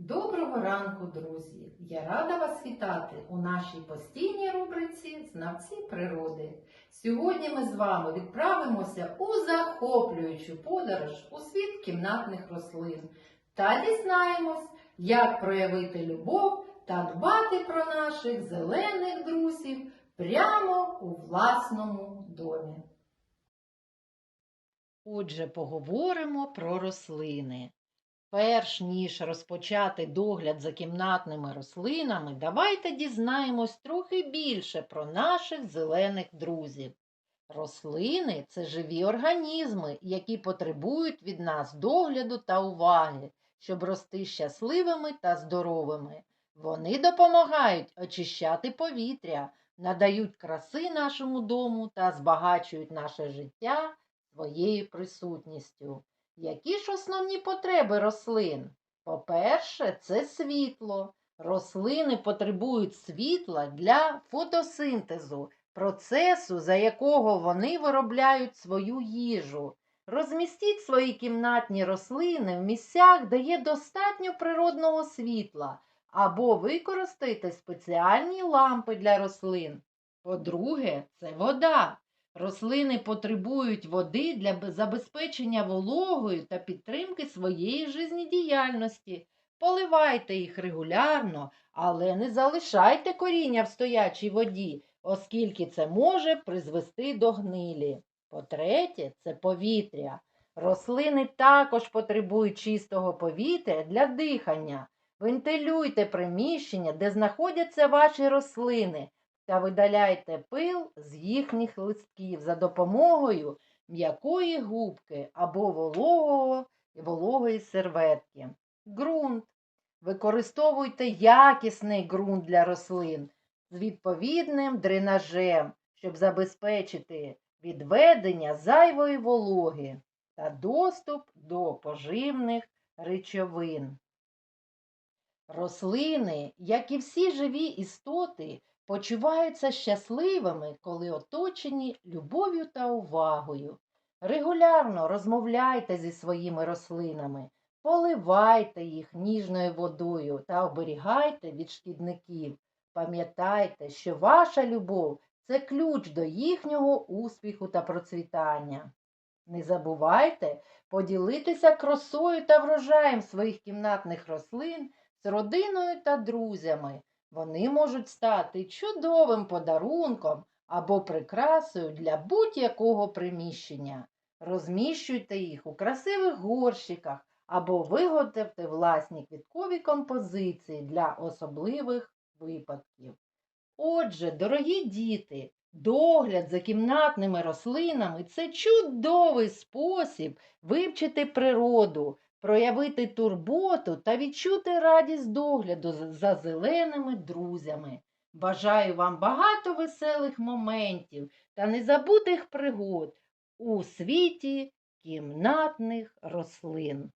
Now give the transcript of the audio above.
Доброго ранку, друзі! Я рада вас вітати у нашій постійній рубриці Знавці природи. Сьогодні ми з вами відправимося у захоплюючу подорож у світ кімнатних рослин та дізнаємось, як проявити любов та дбати про наших зелених друзів прямо у власному домі. Отже, поговоримо про рослини. Перш ніж розпочати догляд за кімнатними рослинами, давайте дізнаємось трохи більше про наших зелених друзів. Рослини це живі організми, які потребують від нас догляду та уваги, щоб рости щасливими та здоровими. Вони допомагають очищати повітря, надають краси нашому дому та збагачують наше життя своєю присутністю. Які ж основні потреби рослин? По-перше, це світло. Рослини потребують світла для фотосинтезу, процесу, за якого вони виробляють свою їжу. Розмістіть свої кімнатні рослини в місцях, де є достатньо природного світла, або використайте спеціальні лампи для рослин. По-друге, це вода. Рослини потребують води для забезпечення вологою та підтримки своєї жизнедіяльності. Поливайте їх регулярно, але не залишайте коріння в стоячій воді, оскільки це може призвести до гнилі. По-третє, це повітря. Рослини також потребують чистого повітря для дихання. Вентилюйте приміщення, де знаходяться ваші рослини та видаляйте пил з їхніх листків за допомогою м'якої губки або вологого, вологої серветки. Ґрунт. Використовуйте якісний ґрунт для рослин з відповідним дренажем, щоб забезпечити відведення зайвої вологи та доступ до поживних речовин. Рослини, як і всі живі істоти, почуваються щасливими, коли оточені любов'ю та увагою. Регулярно розмовляйте зі своїми рослинами, поливайте їх ніжною водою та оберігайте від шкідників. Пам'ятайте, що ваша любов це ключ до їхнього успіху та процвітання. Не забувайте поділитися красою та врожаєм своїх кімнатних рослин з родиною та друзями. Вони можуть стати чудовим подарунком або прикрасою для будь-якого приміщення. Розміщуйте їх у красивих горщиках або виготовте власні квіткові композиції для особливих випадків. Отже, дорогі діти, догляд за кімнатними рослинами це чудовий спосіб вивчити природу, проявити турботу та відчути радість догляду за зеленими друзями. Бажаю вам багато веселих моментів та незабутих пригод у світі кімнатних рослин.